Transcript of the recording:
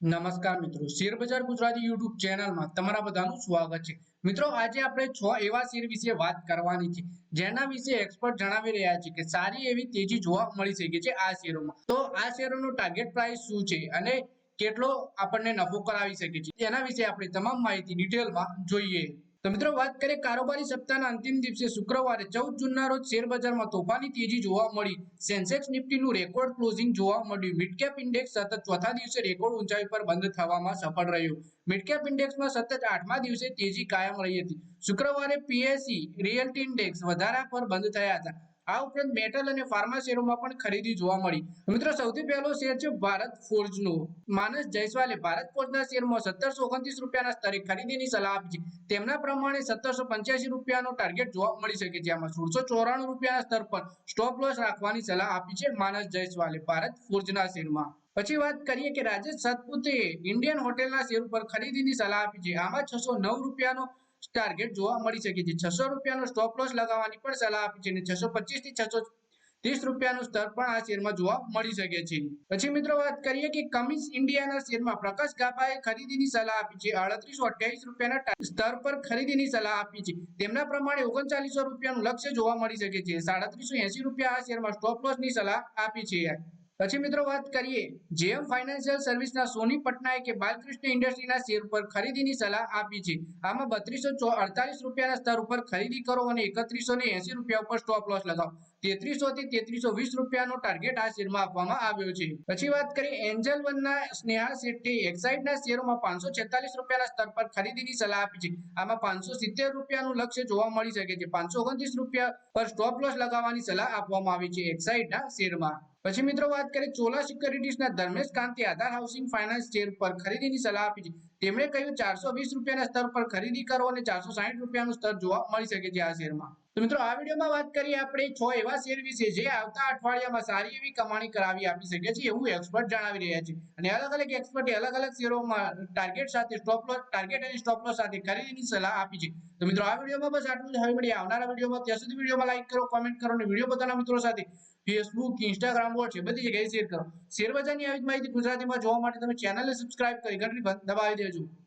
નમસ્કાર મિત્રો. શેર બજાર ગુજરાતી યુટ્યુબ ચેનલમાં તમારા બધાનું સ્વાગત છે. મિત્રો, આજે આપણે છ એવા શેર વિશે વાત કરવાની છે, જેના વિશે એક્સપર્ટ જણાવી રહ્યા છે કે સારી એવી તેજી જોવા મળી શકે છે આ શેરોમાં. તો આ શેરોનો ટાર્ગેટ પ્રાઇસ શું છે અને કેટલો આપણને નફો કરાવી શકે છે તેના વિશે આપણે તમામ માહિતી ડિટેલમાં જોઈએ. તો મિત્રો વાત કરીએ કારોબારી સપ્તાહના અંતિમ દિવસે શુક્રવારે ચૌદ જૂનના રોજ શેરબજારમાં તોફાની તેજી જોવા મળી. સેન્સેક્સ નિફ્ટીનું રેકોર્ડ ક્લોઝિંગ જોવા મળ્યું. મિડકેપ ઇન્ડેક્સ સતત ચોથા દિવસે રેકોર્ડ ઊંચાઈ પર બંધ થવામાં સફળ રહ્યું. મિડકેપ ઇન્ડેક્સમાં સતત આઠમા દિવસે તેજી કાયમ રહી હતી. શુક્રવારે પીએસસી રિયલ્ટી ઇન્ડેક્સ વધારા પર બંધ થયા હતા. આ ઉપરાંત મેટલ અને ફાર્મા શેરોમાં પણ ખરીદી જોવા મળી. મિત્રો, સૌથી પહેલો શેર છે ભારત ફોર્જનો. માનસ જયસ્વાલે ભારત ફોર્જના શેરમાં સત્તરસો ઓગણત્રીસ રૂપિયાના સ્તરે ખરીદીની સલાહ આપી તેમના પ્રમાણે સત્તરસો પંચ્યાસી રૂપિયાનો ટાર્ગેટ જોવા મળી શકે છે. આમાં સોળસો ચોરાણું રૂપિયાના સ્તર પર સ્ટોપ લોસ રાખવાની સલાહ આપી છે માનસ જયસ્વાલે ભારત ફોર્જના શેરમાં. પછી વાત કરીએ કે રાજેશ સતપુતે ઇન્ડિયન હોટેલના શેર ઉપર ખરીદીની સલાહ આપી છે. આમાં છસો નવ રૂપિયાનો ટાર્ગેટ જોવા મળી શકે છે છસો રૂપિયાનો સ્ટોપ લોસ લગાવવાની પણ સલાહ આપી છે અને છસો પચીસથી છસો ત્રીસ રૂપિયાનું સ્તર પણ આ શેરમાં જોવા મળી શકે છે. પછી મિત્રો વાત કરીએ કે કમિન્સ ઇન્ડિયાના શેરમાં પ્રકાશ ગાબાએ ખરીદીની સલાહ આપી છે. અડત્રીસો અઠ્યાવીસ રૂપિયાના સ્તર પર ખરીદીની સલાહ આપી છે. તેમના પ્રમાણે ઓગણચાલીસો રૂપિયાનું લક્ષ્ય જોવા મળી શકે છે. સાડત્રીસો એસી રૂપિયા આ શેરમાં સ્ટોપ લોસની સલાહ આપી છે. પછી મિત્રો વાત કરીએ જેએમ ફાઇનાન્શિયલ સર્વિસના સોની પટનાયકે બાલકૃષ્ણ ઇન્ડસ્ટ્રીના શેર પર ખરીદીની સલાહ આપી છે. આમાં બત્રીસો અડતાલીસ રૂપિયાના સ્તર ઉપર ખરીદી કરો અને એકત્રીસો ને એસી રૂપિયા ઉપર સ્ટોપ લોસ લગાવો. તેત્રીસો થી તેત્રીસો વીસ રૂપિયાનો ટાર્ગેટ આ શેરમાં આપવામાં આવ્યો છે. પછી વાત કરીએ એન્જલ વનના સ્નેહા શેટ્ટી એક્સાઇડના શેરોમાં પાંચસો છેતાલીસ રૂપિયાના સ્તર પર ખરીદીની સલાહ આપી છે. આમાં પાંચસો સિત્તેર રૂપિયાનું લક્ષ્ય જોવા મળી શકે છે. પાંચસો ઓગણત્રીસ રૂપિયા પર સ્ટોપ લોસ લગાવવાની સલાહ આપવામાં આવી છે એક્સાઇડના શેરમાં પછી મિત્રો વાત કરીએ Chola સિક્યોરિટીઝના Dharmesh Kanti Aadhaar housing finance share પર ખરીદીની સલાહ આપી છે. તેમણે કહ્યું, ચારસો વીસ રૂપિયાના સ્તર પર ખરીદી કરો અને ચારસો સાહીઠ રૂપિયાનું સ્તર જોવા મળી શકે છે આ શેરમાં. તો મિત્રો, આ વિડીયોમાં વાત કરીએ આપણે છ એવા શેર વિશે જે આવતા અઠવાડિયામાં સારી એવી કમાણી કરાવી આપી શકે છે એવું એક્સપર્ટ જણાવી રહ્યા છે. અને અલગ અલગ એક્સપર્ટે અલગ અલગ શેરોમાં ટાર્ગેટ સાથે સ્ટોપ લોસ ટાર્ગેટ અને સ્ટોપ લોસ સાથે ખરીદીની સલાહ આપી છે. તો મિત્રો, આ વિડીયોમાં બસ આટલું જ. હવે મળીએ આવનારા વિડીયોમાં. ત્યાં સુધી વિડીયોમાં લાઈક કરો કોમેન્ટ કરો અને વીડિયો પોતાના મિત્રો સાથે ફેસબુક ઇન્સ્ટાગ્રામ વોટ્સએપ બધી જગ્યાએ શેર કરો. શેર બજારની આવી માહિતી ગુજરાતીમાં જોવા માટે તમે ચેનલને સબસ્ક્રાઇબ કરી ઘંટડી દબાવી દેજો. Jojo